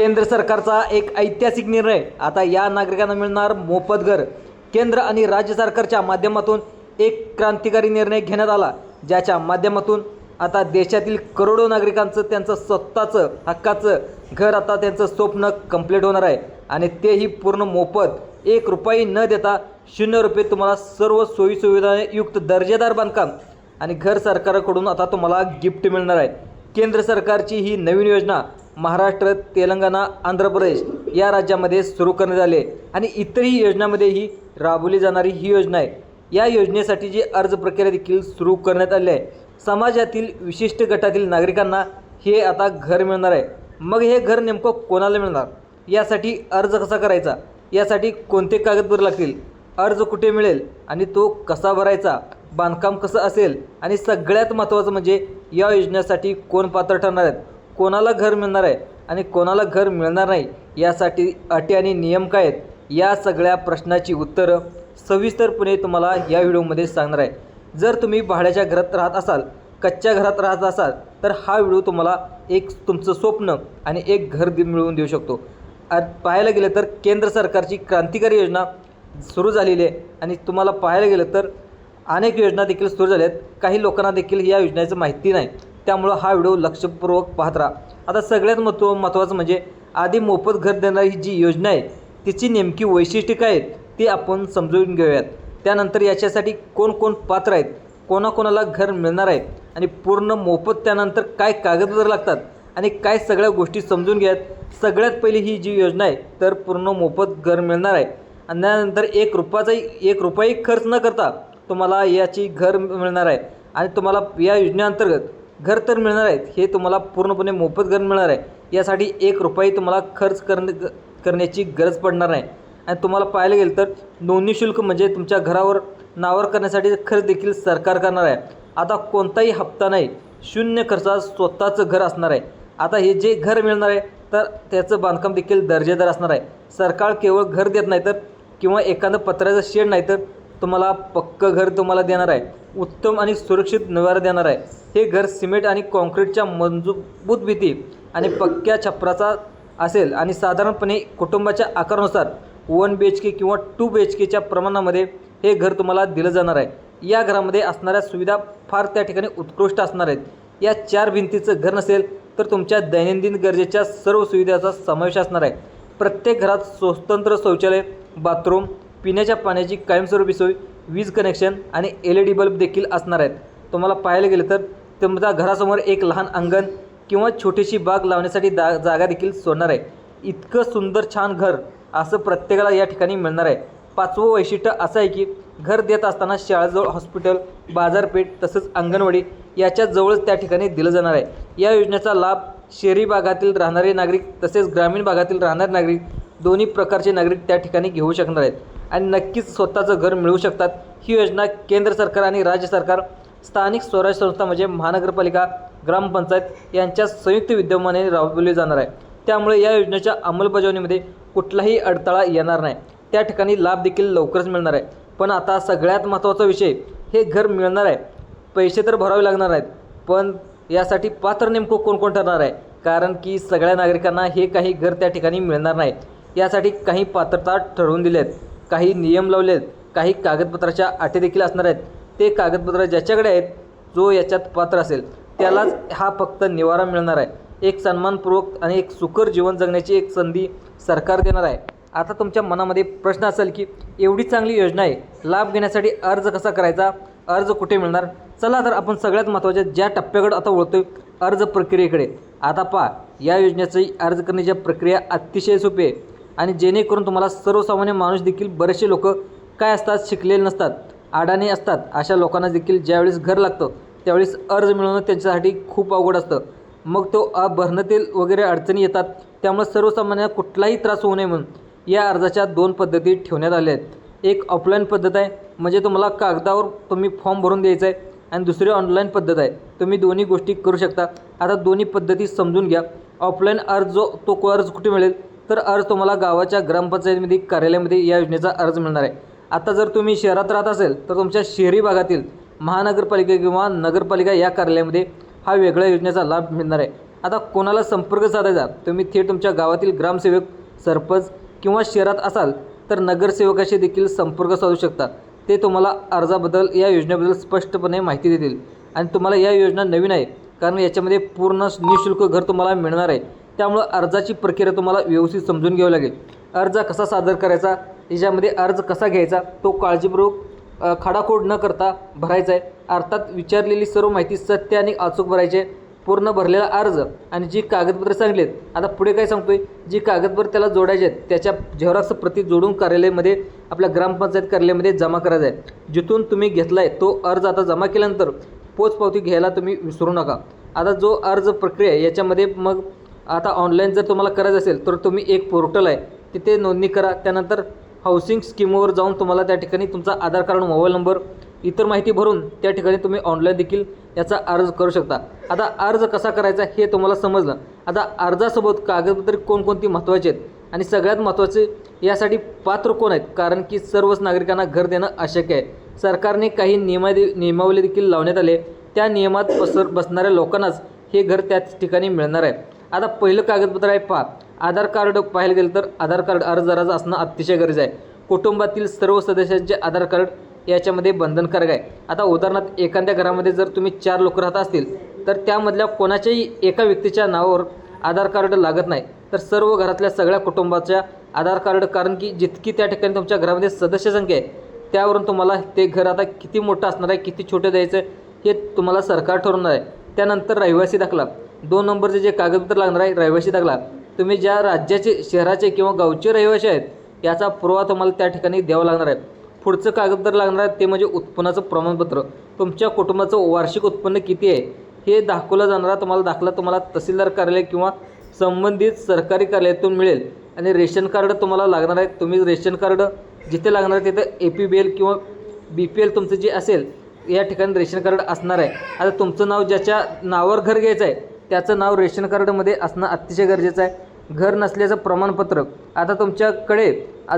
केंद्र सरकारचा एक ऐतिहासिक निर्णय. आता या नागरिकांना मिळणार मोफत घर. केंद्र आणि राज्य सरकारच्या माध्यमातून एक क्रांतिकारी निर्णय घेण्यात आला ज्याच्या माध्यमातून आता देशातील करोडो नागरिकांचं त्यांचं स्वतःचं हक्काचं घर आता त्यांचं स्वप्न कंप्लीट होणार आहे. आणि तेही पूर्ण मोफत. एक रुपयाही न देता शून्य रुपये तुम्हाला सर्व सोयीसुविधाने युक्त दर्जेदार बांधकाम आणि घर सरकारकडून आता तुम्हाला गिफ्ट मिळणार आहे. केंद्र सरकारची ही नवीन योजना महाराष्ट्र तेलंगणा आंध्र प्रदेश या राज्यामध्ये सुरू करण्यात आले आहे. आणि इतरही योजनांमध्ये ही राबवली जाणारी ही योजना आहे. या योजनेसाठी जी अर्ज प्रक्रिया देखील सुरू करण्यात आली आहे. समाजातील विशिष्ट गटातील नागरिकांना हे आता घर मिळणार आहे. मग हे घर नेमकं कोणाला मिळणार? यासाठी अर्ज कसा करायचा? यासाठी कोणते कागदपत्र लागतील? अर्ज कुठे मिळेल? आणि तो कसा भरायचा? बांधकाम कसं असेल? आणि सगळ्यात महत्त्वाचं म्हणजे या योजनेसाठी कोण पात्र ठरणार आहेत? कोणाला घर मिळणार आहे आणि कोणाला घर मिळणार नाही यासाठी अटी आणि नियम काय आहेत? या सगळ्या प्रश्नाची उत्तरं सविस्तरपणे तुम्हाला या व्हिडिओमध्ये सांगणार आहे. जर तुम्ही भाड्याच्या घरात राहत असाल कच्च्या घरात राहत असाल तर हा व्हिडिओ तुम्हाला एक तुमचं स्वप्न आणि एक घर मिळवून देऊ शकतो. आ पाहायला गेलं तर केंद्र सरकारची क्रांतिकारी योजना सुरू झालेली आहे आणि तुम्हाला पाहायला गेलं तर अनेक योजना देखील सुरू झाल्या आहेत काही लोकांना देखील या योजनेचं माहिती नाही. त्यामुळं हा व्हिडिओ लक्षपूर्वक पाहत राहा. आता सगळ्यात महत्त्व महत्त्वाचं म्हणजे आधी मोफत घर देणारी जी योजना आहे तिची नेमकी वैशिष्ट्ये काय आहेत ती आपण समजून घेऊयात. त्यानंतर याच्यासाठी कोण कोण पात्र आहेत कोणाकोणाला घर मिळणार आहे आणि पूर्ण मोफत त्यानंतर काय कागदपत्र लागतात आणि काय सगळ्या गोष्टी समजून घ्यात सगळ्यात पहिली ही जी योजना आहे तर पूर्ण मोफत घर मिळणार आहे. आणि त्यानंतर एक रुपयाचाही एक रुपयाही खर्च न करता तुम्हाला याची घर मिळणार आहे. आणि तुम्हाला या योजनेअंतर्गत घर तर मिळणार आहेत. हे तुम्हाला पूर्णपणे मोफत घर मिळणार आहे. यासाठी एक रुपये तुम्हाला खर्च करणे करण्याची गरज पडणार नाही. आणि तुम्हाला पाहायला गेलं तर नोंदणी शुल्क म्हणजे तुमच्या घरावर नावर करण्यासाठी खर्च देखील सरकार करणार आहे. आता कोणताही हप्ता नाही. शून्य खर्चात स्वतःचं घर असणार आहे. आता हे जे घर मिळणार आहे तर त्याचं बांधकाम देखील दर्जेदार असणार आहे. सरकार केवळ घर देत नाही तर किंवा एखादं पत्र्याचं शेड नाही तर तुम्हाला पक्कं घर तुम्हाला देणार आहे. उत्तम आणि सुरक्षित निवारा देणार आहे. हे घर सिमेंट आणि कॉन्क्रीटच्या मजबूत भीती आणि पक्क्या छपराचा असेल आणि साधारणपणे कुटुंबाच्या आकारानुसार वन बी एच के किंवा टू बी एच केच्या प्रमाणामध्ये हे घर तुम्हाला दिलं जाणार आहे. या घरामध्ये असणाऱ्या सुविधा फार त्या ठिकाणी उत्कृष्ट असणार आहेत. या चार भिंतीचं घर नसेल तर तुमच्या दैनंदिन गरजेच्या सर्व सुविधाचा समावेश असणार आहे. प्रत्येक घरात स्वतंत्र शौचालय बाथरूम पिण्याच्या पाण्याची कायमस्वरूपी सोय वीज कनेक्शन आणि एल ई डी बल्ब देखील असणार आहेत. तुम्हाला पाहायला गेलं तर तुमच्या घरासमोर एक लहान अंगण किंवा छोटीशी बाग लावण्यासाठी दा जागा देखील सोडणार आहे. इतकं सुंदर छान घर असं प्रत्येकाला या ठिकाणी मिळणार आहे. पाचवं वैशिष्ट्य असं आहे की घर देत असताना शाळाजवळ हॉस्पिटल बाजारपेठ तसंच अंगणवाडी याच्या जवळच त्या ठिकाणी दिलं जाणार आहे. या योजनेचा लाभ शहरी भागातील राहणारे नागरिक तसेच ग्रामीण भागातील राहणारे नागरिक दोन्ही प्रकारचे नागरिक त्या ठिकाणी घेऊ शकणार आहेत. आणि नक्कीच स्वतःचं घर मिळवू शकतात. ही योजना केंद्र सरकार आणि राज्य सरकार स्थानिक स्वराज्य संस्था म्हणजे महानगरपालिका ग्रामपंचायत यांच्या संयुक्त विद्यमाने राबवली जाणार आहे. त्यामुळे या योजनेच्या अंमलबजावणीमध्ये कुठलाही अडथळा येणार नाही. त्या ठिकाणी लाभ देखील लवकरच मिळणार आहे. पण आता सगळ्यात महत्त्वाचा विषय हे घर मिळणार आहे. पैसे तर भरावे लागणार आहेत. पण यासाठी पात्र नेमकं कोण कोण ठरणार आहे? कारण की सगळ्या नागरिकांना हे काही घर त्या ठिकाणी मिळणार नाही. यासाठी काही पात्रता ठरवून दिल्या आहेत काही नियम लावले आहेत काही कागदपत्राच्या अटी देखील असणार आहेत. ते कागदपत्र ज्याच्याकडे आहेत जो याच्यात पात्र असेल त्यालाच हा फक्त निवारा मिळणार आहे. एक सन्मानपूर्वक आणि एक सुकर जीवन जगण्याची एक संधी सरकार देणार आहे. आता तुमच्या मनामध्ये प्रश्न असेल की एवढी चांगली योजना आहे. लाभ घेण्यासाठी अर्ज कसा करायचा? अर्ज कुठे मिळणार? चला तर आपण सगळ्यात महत्त्वाच्या ज्या टप्प्याकडे आता वळतोय अर्ज प्रक्रियेकडे. आता पहा या योजनेची अर्ज करण्याची प्रक्रिया अतिशय सोपी आहे. आणि जेणेकरून तुम्हाला सर्वसामान्य माणूस देखील बरेचसे लोक काय असतात शिकलेले नसतात अडाणी असतात अशा लोकांना देखील ज्यावेळेस घर लागतं त्यावेळेस अर्ज मिळवणं त्यांच्यासाठी खूप अवघड असतं. मग तो अ भरण्यातील वगैरे अडचणी येतात त्यामुळे सर्वसामान्य कुठलाही त्रास होऊ नये म्हणून या अर्जाच्या दोन पद्धती ठेवण्यात आल्या आहेत. एक ऑफलाईन पद्धत आहे म्हणजे तुम्हाला कागदावर तुम्ही फॉर्म भरून द्यायचा आहे आणि दुसरी ऑनलाईन पद्धत आहे. तुम्ही दोन्ही गोष्टी करू शकता. आता दोन्ही पद्धती समजून घ्या. ऑफलाईन अर्ज जो तो अर्ज कुठे मिळेल? तर अर्ज तुम्हाला गावाच्या ग्रामपंचायतीमध्ये कार्यालयामध्ये या योजनेचा अर्ज मिळणार आहे. आता जर तुम्ही शहरात राहत असेल तर तुमच्या शहरी भागातील महानगरपालिका किंवा नगरपालिका या कार्यालयामध्ये हा वेगळ्या योजनेचा लाभ मिळणार आहे. आता कोणाला संपर्क साधायचा तुम्ही थेट तुमच्या गावातील ग्रामसेवक सरपंच किंवा शहरात असाल तर नगरसेवकाशी देखील संपर्क साधू शकता. ते तुम्हाला अर्जाबद्दल या योजनेबद्दल स्पष्टपणे माहिती देतील. आणि तुम्हाला या योजना नवीन आहे कारण याच्यामध्ये पूर्ण निशुल्क घर तुम्हाला मिळणार आहे. त्यामुळं अर्जाची प्रक्रिया तुम्हाला व्यवस्थित समजून घ्यावी लागेल. अर्ज कसा सादर करायचा याच्यामध्ये अर्ज कसा घ्यायचा तो काळजीपूर्वक खडाखोड खाडाखोड न करता भरायचा आहे. अर्थात विचारलेली सर्व माहिती सत्य आणि अचूक भरायची आहे. पूर्ण भरलेला अर्ज आणि जी कागदपत्रे सांगलीत आता पुढे काय सांगतोय? जी कागदपत्र त्याला जोडायचे आहेत त्याच्या झेरॉक्स प्रती जोडून कार्यालयामध्ये आपल्या ग्रामपंचायत कार्यालयामध्ये जमा करायचा आहे. जिथून तुम्ही घेतला आहे तो अर्ज आता जमा केल्यानंतर पोचपावती घ्यायला तुम्ही विसरू नका. आता जो अर्ज प्रक्रिया आहे याच्यामध्ये मग आता ऑनलाईन जर तुम्हाला करायचं असेल तर तुम्ही एक पोर्टल आहे. तिथे नोंदणी करा. त्यानंतर हाऊसिंग स्कीमवर जाऊन तुम्हाला त्या ठिकाणी तुमचा आधार कार्ड मोबाईल नंबर इतर माहिती भरून त्या ठिकाणी तुम्ही ऑनलाईन देखील याचा अर्ज करू शकता. आता अर्ज कसा करायचा हे तुम्हाला समजलं. आता अर्जासोबत कागदपत्रे कोणकोणती महत्त्वाची आहेत? आणि सगळ्यात महत्त्वाचे यासाठी पात्र कोण आहेत? कारण की सर्वच नागरिकांना घर देणं अशक्य आहे. सरकारने काही नियमादे नियमावली देखील लावण्यात आले त्या नियमात पसर बसणाऱ्या लोकांनाच हे घर त्याच ठिकाणी मिळणार आहे. आता पहिलं कागदपत्र आहे पहा आधार कार्ड पाहायला गेलं तर आधार कार्ड अर्जदाराचं असणं अतिशय गरज आहे. कुटुंबातील सर्व सदस्यांचे आधार कार्ड याच्यामध्ये बंधनकारक आहे. आता उदाहरणार्थ एखाद्या घरामध्ये जर तुम्ही चार लोक राहत असतील तर त्यामधल्या कोणाच्याही एका व्यक्तीच्या नावावर आधार कार्ड लागत नाही. तर सर्व घरातल्या सगळ्या कुटुंबाच्या आधार कार्ड कारण की जितकी त्या ठिकाणी तुमच्या घरामध्ये सदस्य संख्या आहे त्यावरून तुम्हाला ते घर आता किती मोठं असणार आहे किती छोटं द्यायचं आहे हे तुम्हाला सरकार ठरवणार आहे. त्यानंतर रहिवासी दाखला. दोन नंबरचे जे कागदपत्र लागणार आहे रहिवासी दाखला तुम्ही ज्या राज्याचे शहराचे किंवा गावचे रहिवासी आहेत याचा पुरावा तुम्हाला त्या ठिकाणी द्यावा लागणार आहे. पुढचं कागदपत्र लागणार आहे ते म्हणजे उत्पन्नाचं प्रमाणपत्र. तुमच्या कुटुंबाचं वार्षिक उत्पन्न किती आहे हे दाखवलं जाणारा तुम्हाला दाखला तुम्हाला तहसीलदार कार्यालय किंवा संबंधित सरकारी कार्यालयातून मिळेल. आणि रेशन कार्ड तुम्हाला लागणार आहे तुम्ही रेशन कार्ड जिथे लागणार आहे तिथं ए पी बी एल किंवा बी पी एल तुमचं जे असेल या ठिकाणी रेशन कार्ड असणार आहे. आता तुमचं नाव ज्याच्या नावावर घर घ्यायचं आहे त्याचं नाव रेशन कार्डमध्ये असणं अतिशय गरजेचं आहे. घर नसल्याचं प्रमाणपत्र. आता तुमच्याकडे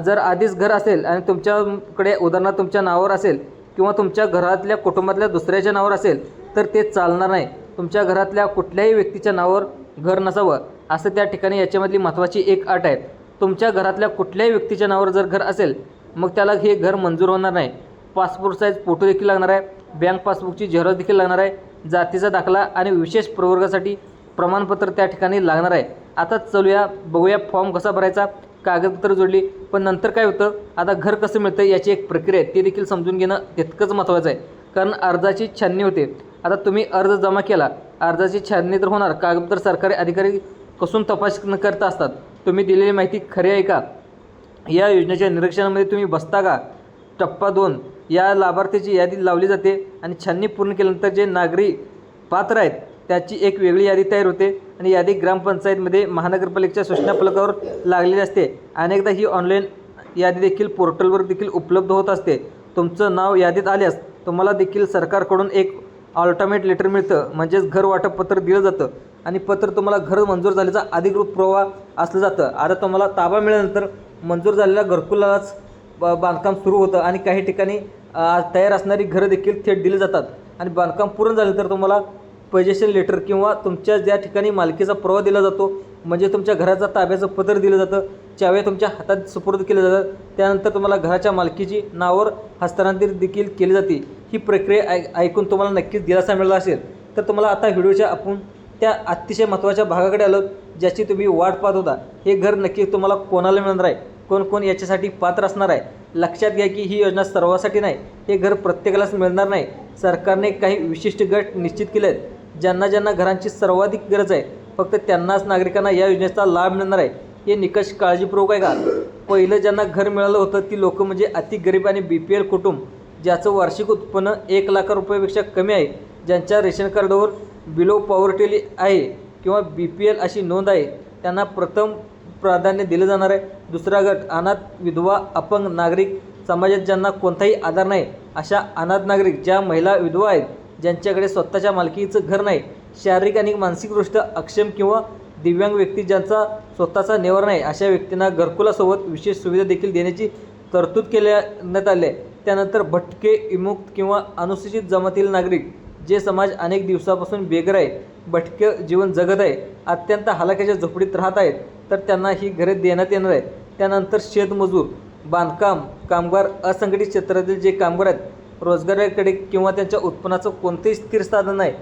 जर आधीच घर असेल आणि तुमच्याकडे उदाहरणार्थ तुमच्या नावावर असेल किंवा तुमच्या घरातल्या कुटुंबातल्या दुसऱ्याच्या नावावर असेल तर ते चालणार नाही. तुमच्या घरातल्या कुठल्याही व्यक्तीच्या नावावर घर नसावं असं त्या ठिकाणी याच्यामधली महत्त्वाची एक अट आहे. तुमच्या घरातल्या कुठल्याही व्यक्तीच्या नावावर जर घर असेल मग त्याला हे घर मंजूर होणार नाही. पासपोर्ट साईज फोटो देखील लागणार आहे. बँक पासबुकची झेरॉक्स देखील लागणार आहे. जातीचा दाखला आणि विशेष प्रवर्गासाठी प्रमाणपत्र त्या ठिकाणी लागणार आहे. आता चलूया बघूया फॉर्म कसा भरायचा कागदपत्र जोडली पण नंतर काय होतं आता घर कसं मिळतं याची एक प्रक्रिया आहे ते देखील समजून घेणं तितकंच महत्त्वाचं आहे. कारण अर्जाची छाननी होते. आता तुम्ही अर्ज जमा केला अर्जाची छाननी तर होणार कागदपत्र सरकारी अधिकारी कसून तपास न करता असतात. तुम्ही दिलेली माहिती खरी आहे का? या योजनेच्या निरीक्षणामध्ये तुम्ही बसता का? टप्पा दोन. या लाभार्थीची यादी लावली जाते आणि छाननी पूर्ण केल्यानंतर जे नागरी पात्र आहेत त्याची एक वेगळी यादी तयार होते आणि यादी ग्रामपंचायतमध्ये महानगरपालिकेच्या सूचना फलकावर लागलेली असते. अनेकदा ही ऑनलाईन यादी देखील पोर्टलवर देखील उपलब्ध होत असते. तुमचं नाव यादीत आल्यास तुम्हाला देखील सरकारकडून एक ऑल्टोमेट लेटर मिळतं म्हणजेच घर वाटप पत्र दिलं जातं आणि पत्र तुम्हाला घर मंजूर झाल्याचा अधिकृत पुरावा असलं जातं. आता तुम्हाला ताबा मिळाल्यानंतर मंजूर झालेल्या घरकुलाच बांधकाम सुरू होतं आणि काही ठिकाणी तयार असणारी घरं देखील थेट दिली जातात. आणि बांधकाम पूर्ण झालं तर तुम्हाला पजेशन लेटर किंवा तुमच्या ज्या ठिकाणी मालकीचा प्रवाह दिला जातो म्हणजे तुमच्या घराचा ताब्याचं पत्र दिलं जातं चाव्या तुमच्या हातात सुपूर्द केलं जातं त्यानंतर तुम्हाला घराच्या मालकीची नावावर हस्तांतरित देखील केली जाते. ही प्रक्रिया ऐ ऐकून तुम्हाला नक्कीच दिलासा मिळाला असेल. तर तुम्हाला आता व्हिडिओच्या आपण त्या अतिशय महत्त्वाच्या भागाकडे आलो ज्याची तुम्ही वाट पाहत होता. हे घर नक्की तुम्हाला कोणाला मिळणार आहे? कोण कोण याच्यासाठी पात्र असणार आहे? लक्षात घ्या की ही योजना सर्वांसाठी नाही हे घर प्रत्येकालाच मिळणार नाही. सरकारने काही विशिष्ट गट निश्चित केले आहेत ज्यांना ज्यांना घरांची सर्वाधिक गरज आहे फक्त त्यांनाच नागरिकांना या योजनेचा लाभ मिळणार आहे. हे निकष काळजीपूर्वक आहे का पहिलं ज्यांना घर मिळालं होतं ती लोकं म्हणजे अति गरीब आणि बी पी एल कुटुंब ज्याचं वार्षिक उत्पन्न एक लाख रुपयापेक्षा कमी आहे. ज्यांच्या रेशन कार्डवर बिलो पॉवर्टी आहे किंवा बी पी एल अशी नोंद आहे त्यांना प्रथम प्राधान्य दिलं जाणार आहे. दुसरा गट अनाथ विधवा अपंग नागरिक समाजात ज्यांना कोणताही आधार नाही अशा अनाथ नागरिक ज्या महिला विधवा आहेत ज्यांच्याकडे स्वतःच्या मालकीचं घर नाही शारीरिक आणि मानसिकदृष्ट्या अक्षम किंवा दिव्यांग व्यक्ती ज्यांचा स्वतःचा निवार नाही अशा व्यक्तींना घरकुलासोबत विशेष सुविधा देखील देण्याची तरतूद केल्यात आली आहे. त्यानंतर भटके विमुक्त किंवा अनुसूचित जमातील नागरिक जे समाज अनेक दिवसापासून बेघर आहे भटके जीवन जगत आहे अत्यंत हलाख्याच्या झोपडीत राहत आहेत तर त्यांना ही घरे देण्यात येणार आहे त्यानंतर शेतमजूर बांधकाम कामगार असंघटित क्षेत्रातील जे कामगार आहेत रोजगाराकडे किंवा त्यांच्या उत्पन्नाचं कोणतेही स्थिर साधन नाही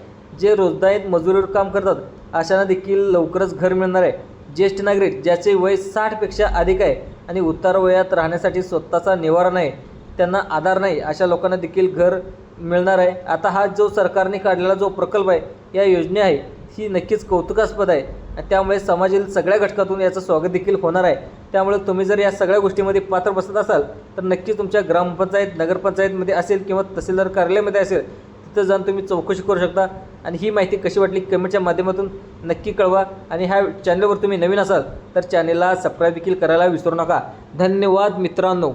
जे रोजदारीत मजुरीवर काम करतात अशांना देखील लवकरच घर मिळणार आहे. ज्येष्ठ नागरिक ज्याचे वय साठपेक्षा अधिक आहे आणि उतार वयात राहण्यासाठी स्वतःचा निवारा नाही त्यांना आधार नाही अशा लोकांना देखील घर मिळणार आहे. आता हा जो सरकारने काढलेला जो प्रकल्प आहे या योजने आहे ही नक्कीच कौतुकास्पद आहे. त्यामुळे समाजातील सगळ्या घटकातून याचं स्वागत देखील होणार आहे. त्यामुळे तुम्ही जर या सगळ्या गोष्टीमध्ये पात्र बसत असाल तर नक्की तुमच्या ग्रामपंचायत नगरपंचायतमध्ये असेल किंवा तहसीलदार कार्यालयामध्ये असेल तिथं जाऊन तुम्ही चौकशी करू शकता. आणि ही माहिती कशी वाटली कमेंटच्या माध्यमातून नक्की कळवा. आणि ह्या चॅनलवर तुम्ही नवीन असाल तर चॅनेलला सबस्क्राईब देखील करायला विसरू नका. धन्यवाद मित्रांनो.